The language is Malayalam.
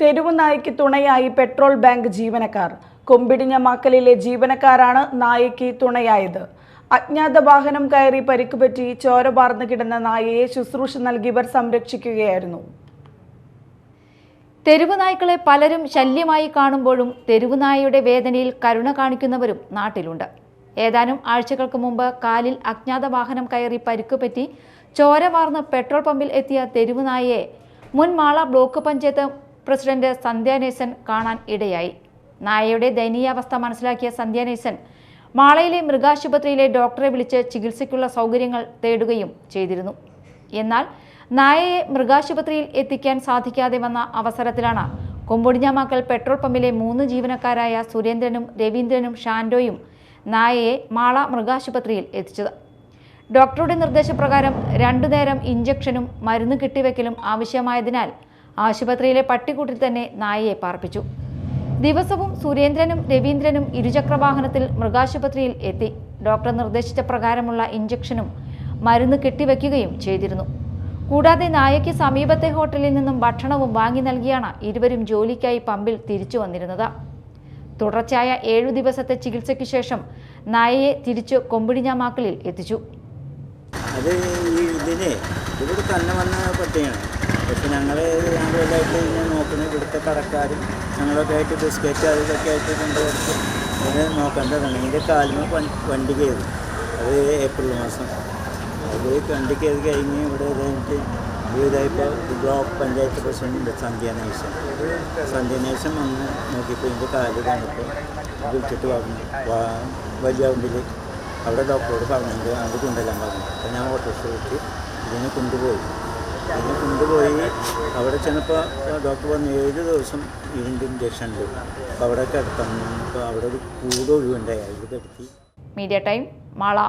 തെരുവു നായ്ക്ക് തുണയായി പെട്രോൾ ബാങ്ക് ജീവനക്കാർ. കൊമ്പിടിഞ്ഞ മാക്കലിലെ ജീവനക്കാരാണ് നായയ്ക്ക് തുണയായത്. അജ്ഞാത വാഹനം കയറി പരിക്കുപറ്റി ചോര പാർന്നു കിടന്ന നായയെ ശുശ്രൂഷ നൽകിയവർ സംരക്ഷിക്കുകയായിരുന്നു. തെരുവ് നായ്ക്കളെ പലരും ശല്യമായി കാണുമ്പോഴും തെരുവ് നായയുടെ വേദനയിൽ കരുണ കാണിക്കുന്നവരും നാട്ടിലുണ്ട്. ഏതാനും ആഴ്ചകൾക്ക് മുമ്പ് കാലിൽ അജ്ഞാത വാഹനം കയറി പരിക്കുപറ്റി ചോര വാർന്ന് പെട്രോൾ പമ്പിൽ എത്തിയ തെരുവ് നായയെ മുൻ മാള ബ്ലോക്ക് പഞ്ചായത്ത് പ്രസിഡന്റ് സന്ധ്യാനേസൻ കാണാൻ ഇടയായി. നായയുടെ ദയനീയാവസ്ഥ മനസ്സിലാക്കിയ സന്ധ്യാനേസൻ മാളയിലെ മൃഗാശുപത്രിയിലെ ഡോക്ടറെ വിളിച്ച് ചികിത്സയ്ക്കുള്ള സൗകര്യങ്ങൾ തേടുകയും ചെയ്തിരുന്നു. എന്നാൽ നായയെ മൃഗാശുപത്രിയിൽ എത്തിക്കാൻ സാധിക്കാതെ വന്ന അവസരത്തിലാണ് കൊമ്പൊടിഞ്ഞാമാക്കൽ പെട്രോൾ പമ്പിലെ മൂന്ന് ജീവനക്കാരായ സുരേന്ദ്രനും രവീന്ദ്രനും ഷാൻഡോയും നായയെ മാള മൃഗാശുപത്രിയിൽ എത്തിച്ചത്. ഡോക്ടറുടെ നിർദ്ദേശപ്രകാരം രണ്ടു നേരം ഇഞ്ചക്ഷനും മരുന്ന് കിട്ടിവെക്കലും ആവശ്യമായതിനാൽ ആശുപത്രിയിലെ പട്ടിക്കൂട്ടിൽ തന്നെ നായയെ പാർപ്പിച്ചു. ദിവസവും സുരേന്ദ്രനും രവീന്ദ്രനും ഇരുചക്രവാഹനത്തിൽ മൃഗാശുപത്രിയിൽ എത്തി. ഡോക്ടർ നിർദ്ദേശിച്ച പ്രകാരമുള്ള ഇഞ്ചക്ഷനും മരുന്ന് കെട്ടിവെക്കുകയും ചെയ്തിരുന്നു. കൂടാതെ നായയ്ക്ക് സമീപത്തെ ഹോട്ടലിൽ നിന്നും ഭക്ഷണവും വാങ്ങി നൽകിയാണ് ഇരുവരും ജോലിക്കായി പമ്പിൽ തിരിച്ചു വന്നിരുന്നത്. തുടർച്ചയായ ഏഴു ദിവസത്തെ ചികിത്സയ്ക്ക് ശേഷം നായയെ തിരിച്ചു കൊമ്പിടിഞ്ഞാമാക്കലിൽ എത്തിച്ചു. അത് ഈ ഇവിടെ തന്നെ വന്ന പട്ടിയാണ്. പക്ഷെ ഞങ്ങൾ ഞങ്ങളായിട്ട് ഇതിനെ നോക്കുന്നത് ഇവിടുത്തെ കടക്കാരും ഞങ്ങളൊക്കെ ആയിട്ട് ബിസ്ക്കറ്റ് അത് ഇതൊക്കെ ആയിട്ട് കൊണ്ടുപോയിട്ട് ഇതിനെ നോക്കേണ്ടതാണ്. ഇതിന്റെ കാലിന് വണ്ടി കയറി. അത് ഏപ്രിൽ മാസം. അത് വണ്ടി കയറി കഴിഞ്ഞ് ഇവിടെ കഴിഞ്ഞിട്ട് ഇതായപ്പോൾ ബ്ലോക്ക് പഞ്ചായത്ത് പ്രസിഡന്റ് സന്ധ്യാനേശൻ സന്ധ്യാനേശൻ വന്ന് നോക്കിയപ്പോൾ ഇതിന്റെ കാൽ കണ്ടപ്പോൾ വിളിച്ചിട്ട് പറഞ്ഞു വലിയ ഉണ്ടിൽ അവിടെ ഡോക്ടറോട് പറഞ്ഞിട്ട് അത് കൊണ്ടുവരാൻ പറഞ്ഞു. അപ്പോൾ ഞാൻ ഓട്ടോറിക്ഷ വിളിച്ച് ഇതിനെ കൊണ്ടുപോയി. ഇതിനെ കൊണ്ടുപോയി അവിടെ ചെന്നപ്പോൾ ഡോക്ടർ പറഞ്ഞു ഏഴ് ദിവസം ഇതിന്റെ ഇഞ്ചക്ഷൻ ഉണ്ട്. അപ്പോൾ അവിടെ കിടത്തണം. അപ്പോൾ അവിടെ ഒരു കൂടൊഴിവുണ്ടായി അതിൽ കിടത്തി. Media time Mala.